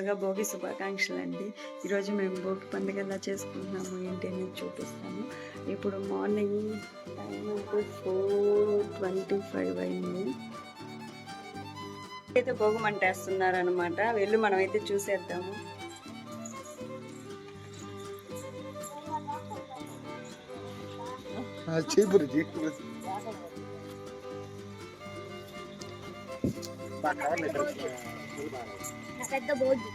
ముందుగా భోగి శుభాకాంక్షలు అండి ఈరోజు మేము భోగి పండుగ ఎలా చేసుకుంటున్నాము ఏంటి అనేది చూపిస్తాను. ఇప్పుడు morning time four twenty five అయింది. అయితే భోగి మంట అనమాట వెళ్ళి మనం అయితే చూసేద్దాము చీపురు పెద్ద బోర్డు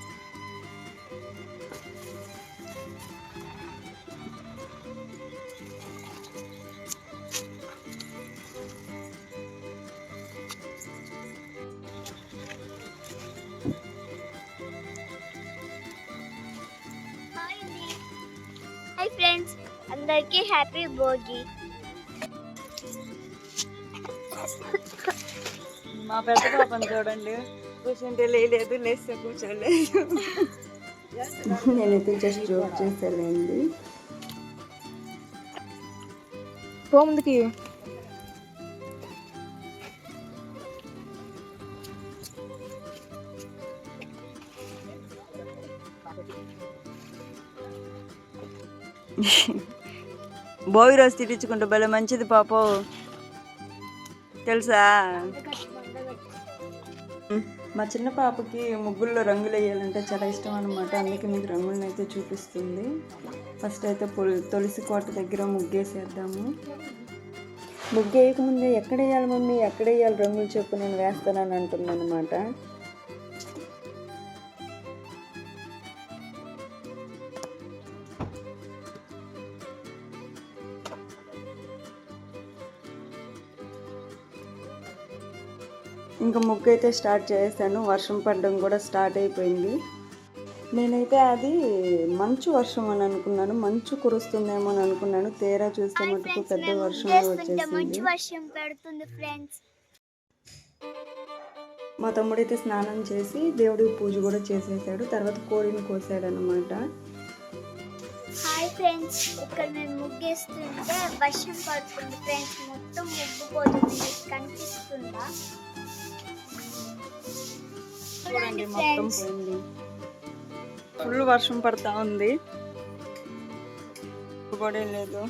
హాయ్ ఫ్రెండ్స్ అందరికీ హ్యాపీ భోగి మా పెద్ద పాపని చూడండి. కూర్చుంటే లేదు లేస్తే కూర్చోలేదు నేనైతే జస్ట్ జోక్ చేసేలేండి పో ముందుకి భోగి రోజు తిట్టించుకుంటే భలే మంచిది పాప తెలుసా మా చిన్న పాపకి ముగ్గుల్లో రంగులు వేయాలంటే చాలా ఇష్టం అనమాట అందుకే మీకు రంగులను అయితే చూపిస్తుంది. ఫస్ట్ అయితే పొలి తులసి కోట దగ్గర ముగ్గేసేద్దాము. ముగ్గు వేయకముందే ఎక్కడ వేయాలి మమ్మీ? ఎక్కడ వేయాలి రంగులు చెప్పు నేను వేస్తానని అంటుంది ఇంకా ముగ్గు అయితే స్టార్ట్ చేశాను వర్షం పడడం కూడా స్టార్ట్ అయిపోయింది. నేనైతే అది మంచు వర్షం అని అనుకున్నాను. మంచు కురుస్తుందేమో అని అనుకున్నాను. తీరా చూస్తే మటుకు పెద్ద వర్షం వచ్చేసింది మా తమ్ముడైతే స్నానం చేసి దేవుడికి పూజ కూడా చేసేసాడు. తర్వాత కోడిని కోసాడు అనమాట హాయ్ ఫ్రెండ్స్ ఇక్కడ మేము ముగ్గేస్తుంటే వర్షం పడుతుంది ఫ్రెండ్స్ మొత్తం ముగ్గుపోతుంది కనిపిస్తుందా? చూడండి మొత్తం పోయింది. ఫుల్ వర్షం పడతా ఉంది. కూడా లేదు.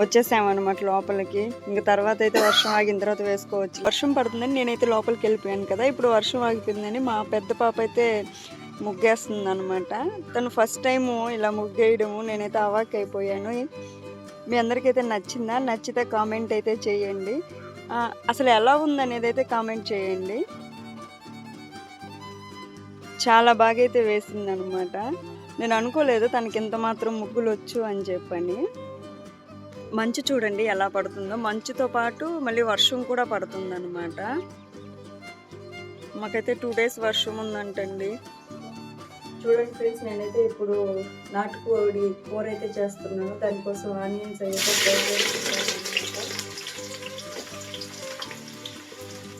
వచ్చేసామన్నమాట లోపలికి. ఇంకా తర్వాత అయితే వర్షం ఆగిన తర్వాత వేసుకోవచ్చు. వర్షం పడుతుందని నేనైతే లోపలికి వెళ్ళిపోయాను కదా. ఇప్పుడు వర్షం ఆగిపోయిందని మా పెద్ద పాప అయితే ముగ్గేస్తుంది అనమాట తను ఫస్ట్ టైము ఇలా ముగ్గేయడము. నేనైతే అవాక్ అయిపోయాను. మీ అందరికైతే నచ్చిందా? నచ్చితే కామెంట్ అయితే చేయండి. అసలు ఎలా ఉందనేది అయితే కామెంట్ చేయండి. చాలా బాగా అయితే వేసింది అనమాట నేను అనుకోలేదు తనకి ఎంత మాత్రం ముగ్గులు వచ్చు అని చెప్పని. మంచు చూడండి ఎలా పడుతుందో. మంచుతో పాటు మళ్ళీ వర్షం కూడా పడుతుంది అనమాట మాకైతే టూ డేస్ వర్షం ఉందంటండి. చూడండి ఫ్రెండ్స్ నేనైతే ఇప్పుడు నాటుకోడి కూర అయితే చేస్తున్నాను. దానికోసం ఆనియన్స్ అయితే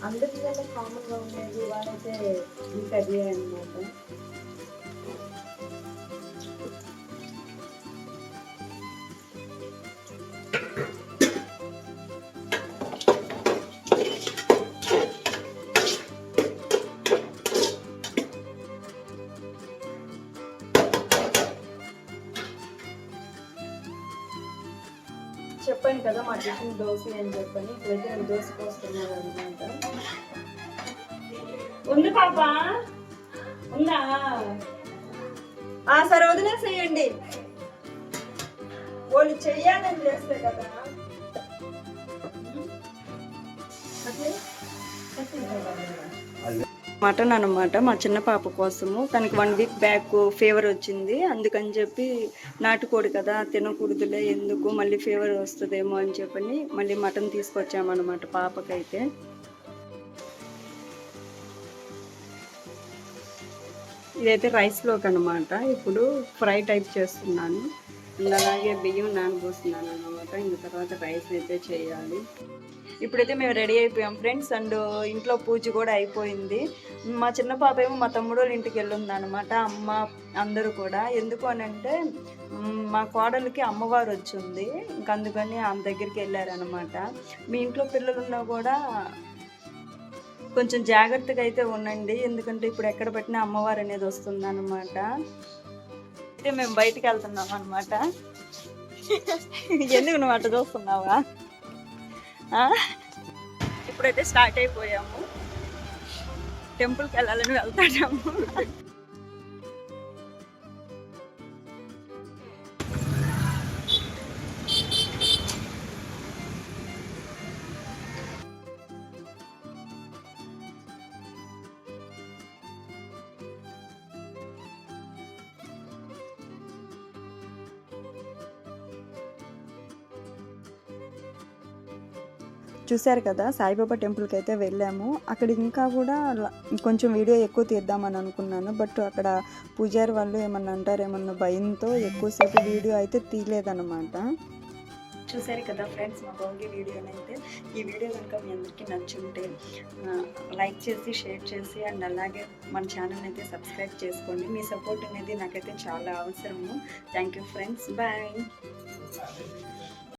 అందరికీ చేసుకుంటాను కామన్గా ఉండేది వాళ్ళైతే ఈ కర్రీ అనమాట చెప్పాను కదా మా టిఫిన్ దోశ అని చెప్పని ఇప్పుడైతే నేను దోశ పోస్తున్నాను అనమాట ఉంది పాప? ఉందా? ఆ సరే వదిలేసేయండి వాళ్ళు చెయ్యాలని చేస్తే కదా. మటన్ అనమాట మా చిన్న పాప కోసము. తనకి వన్ వీక్ బ్యాక్ ఫీవర్ వచ్చింది. అందుకని చెప్పి నాటుకోడి కదా తినకూడదులే ఎందుకు? మళ్ళీ ఫీవర్ వస్తుందేమో అని చెప్పని మళ్ళీ మటన్ తీసుకొచ్చామన్నమాట పాపకైతే. ఇదైతే రైస్లోకి అనమాట ఇప్పుడు ఫ్రై టైప్ చేస్తున్నాను. అలాగే బియ్యం నానబోస్తున్నాను. అనమాట ఇంకా తర్వాత రైస్ అయితే చేయాలి. ఇప్పుడైతే మేము రెడీ అయిపోయాం ఫ్రెండ్స్. అండ్ ఇంట్లో పూజ కూడా అయిపోయింది. మా చిన్న పాప ఏమో మా తమ్ముడు వాళ్ళ ఇంటికి వెళ్ళిందనమాట అమ్మ అందరూ కూడా. ఎందుకు అని అంటే మా కోడలికి అమ్మవారు వచ్చింది ఇంక అందుకని ఆమె దగ్గరికి వెళ్ళారనమాట మీ ఇంట్లో పిల్లలు ఉన్నా కూడా కొంచెం జాగ్రత్తగా అయితే ఉండండి. ఎందుకంటే ఇప్పుడు ఎక్కడ పెట్టినా అమ్మవారు అనేది వస్తుంది అనమాట అయితే మేము బయటికి వెళ్తున్నాం అనమాట ఎందుకు నువ్వు అట్ట చూస్తున్నావా? ఇప్పుడైతే స్టార్ట్ అయిపోయాము. టెంపుల్కి వెళ్ళాలని వెళ్తాము చూశారు కదా సాయిబాబా టెంపుల్కి అయితే వెళ్ళాము. అక్కడ ఇంకా కూడా కొంచెం వీడియో ఎక్కువ తీద్దామని అనుకున్నాను. బట్ అక్కడ పూజారి వాళ్ళు ఏమన్నా అంటారేమన్నా భయంతో ఎక్కువసేపు వీడియో అయితే తీయలేదన్నమాట. చూశారు కదా ఫ్రెండ్స్ మా భోగి వీడియోని అయితే. ఈ వీడియో కనుక మీ అందరికీ నచ్చుంటే లైక్ చేసి షేర్ చేసి అండ్ అలాగే మన ఛానల్ అయితే సబ్స్క్రైబ్ చేసుకోండి. మీ సపోర్ట్ అనేది నాకైతే చాలా అవసరము. Thank you friends. బాయ్.